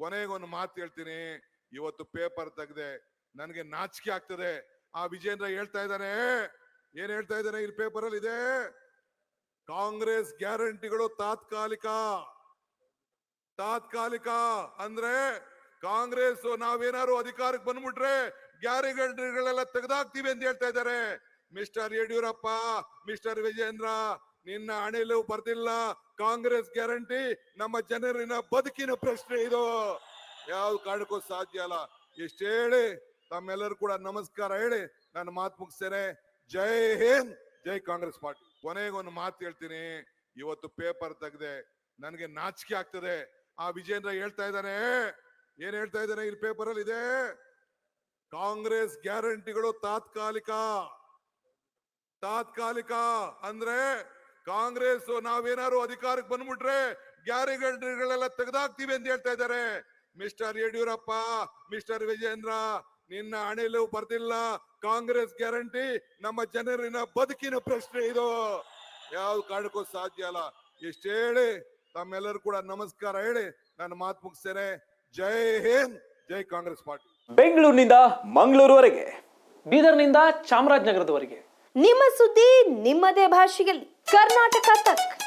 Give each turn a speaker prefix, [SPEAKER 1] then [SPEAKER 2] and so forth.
[SPEAKER 1] ಕೊನೆಗೊಂದು ಮಾತು ಹೇಳ್ತೀನಿ. ಇವತ್ತು ಪೇಪರ್ ತೆಗ್ದೆ ನನಗೆ ನಾಚಿಕೆ ಆಗ್ತದೆ. ಆ ವಿಜೇಂದ್ರ ಹೇಳ್ತಾ ಇದ್ದಾನೆ, ಏನ್ ಹೇಳ್ತಾ ಇದ್ದಾನೆ ಇಲ್ಲಿ ಪೇಪರ್ ಅಲ್ಲಿ ಇದೆ? ಕಾಂಗ್ರೆಸ್ ಗ್ಯಾರಂಟಿಗಳು ತಾತ್ಕಾಲಿಕ. ತಾತ್ಕಾಲಿಕ ಅಂದ್ರೆ ಕಾಂಗ್ರೆಸ್ ನಾವೇನಾದ್ರು ಅಧಿಕಾರಕ್ಕೆ ಬಂದ್ಬಿಟ್ರೆ ಗ್ಯಾರಂಟಿಗಳೆಲ್ಲ ತೆಗೆದಾಕ್ತಿವಿ ಅಂತ ಹೇಳ್ತಾ ಇದ್ದಾರೆ. ಮಿಸ್ಟರ್ ಯಡಿಯೂರಪ್ಪ, ಮಿಸ್ಟರ್ ವಿಜೇಂದ್ರ ನಿನ್ನ ಅಣಿಲು ಬರ್ದಿಲ್ಲ. ಕಾಂಗ್ರೆಸ್ ಗ್ಯಾರಂಟಿ, ನಮ್ಮ ಜನರಿನ ಬದುಕಿನ ಪ್ರಶ್ನೆ ಇದು. ಯಾವ ಕಾರಣಕ್ಕೂ ಸಾಧ್ಯ ಅಲ್ಲ. ಇಷ್ಟ ಹೇಳಿ, ತಮ್ಮೆಲ್ಲರೂ ಕೂಡ ನಮಸ್ಕಾರ ಹೇಳಿ, ನಾನು ಮಾತು ಮುಗಿಸ್ತೇನೆ. ಜೈ ಹಿಂದ್, ಜೈ ಕಾಂಗ್ರೆಸ್ ಪಾರ್ಟಿ. ಕೊನೆಗೊಂದು ಮಾತು ಹೇಳ್ತೀನಿ. ಇವತ್ತು ಪೇಪರ್ ತೆಗ್ದೆ, ನನಗೆ ನಾಚಿಕೆ ಆಗ್ತದೆ. ಆ ವಿಜೇಂದ್ರ ಹೇಳ್ತಾ ಇದ್ದಾನೆ. ಏನ್ ಹೇಳ್ತಾ ಇದ್ದಾನೆ ಇಲ್ಲಿ ಪೇಪರ್ ಅಲ್ಲಿ ಇದೆ? ಕಾಂಗ್ರೆಸ್ ಗ್ಯಾರಂಟಿಗಳು ತಾತ್ಕಾಲಿಕ. ತಾತ್ಕಾಲಿಕ ಅಂದ್ರೆ ಕಾಂಗ್ರೆಸ್ ನಾವೇನಾದ್ರು ಅಧಿಕಾರಕ್ಕೆ ಬಂದ್ಬಿಟ್ರೆ ಗ್ಯಾರಿಗಳೆಲ್ಲ ತೆಗೆದಾಕ್ತಿವಿ ಅಂತ ಹೇಳ್ತಾ ಇದ್ದಾರೆ. ಮಿಸ್ಟರ್ ಯಡಿಯೂರಪ್ಪ ಮಿಸ್ಟರ್ ವಿಜೇಂದ್ರ ನಿನ್ನ ಹಣೆಲು ಬರ್ದಿಲ್ಲ. ಕಾಂಗ್ರೆಸ್ ಗ್ಯಾರಂಟಿ ನಮ್ಮ ಜನರಿನ ಬದುಕಿನ ಪ್ರಶ್ನೆ ಇದು. ಯಾವ ಕಾರಣಕ್ಕೂ ಸಾಧ್ಯ ಅಲ್ಲ. ಇಷ್ಟ ಹೇಳಿ ತಮ್ಮೆಲ್ಲರೂ ಕೂಡ ನಮಸ್ಕಾರ ಹೇಳಿ ನಾನು ಮಾತು ಮುಗಿಸ್ತೇನೆ. ಜೈ ಹಿಂದ್ ಜೈ ಕಾಂಗ್ರೆಸ್ ಪಾರ್ಟಿ.
[SPEAKER 2] ಬೆಂಗಳೂರಿನಿಂದ ಮಂಗಳೂರುವರೆಗೆ
[SPEAKER 3] ಬೀದರ್ನಿಂದ ಚಾಮರಾಜನಗರದವರೆಗೆ.
[SPEAKER 4] ನಿಮ್ಮ ಸುದ್ದಿ ನಿಮ್ಮದೇ ಭಾಷೆಯಲ್ಲಿ. कर्नाटका तक।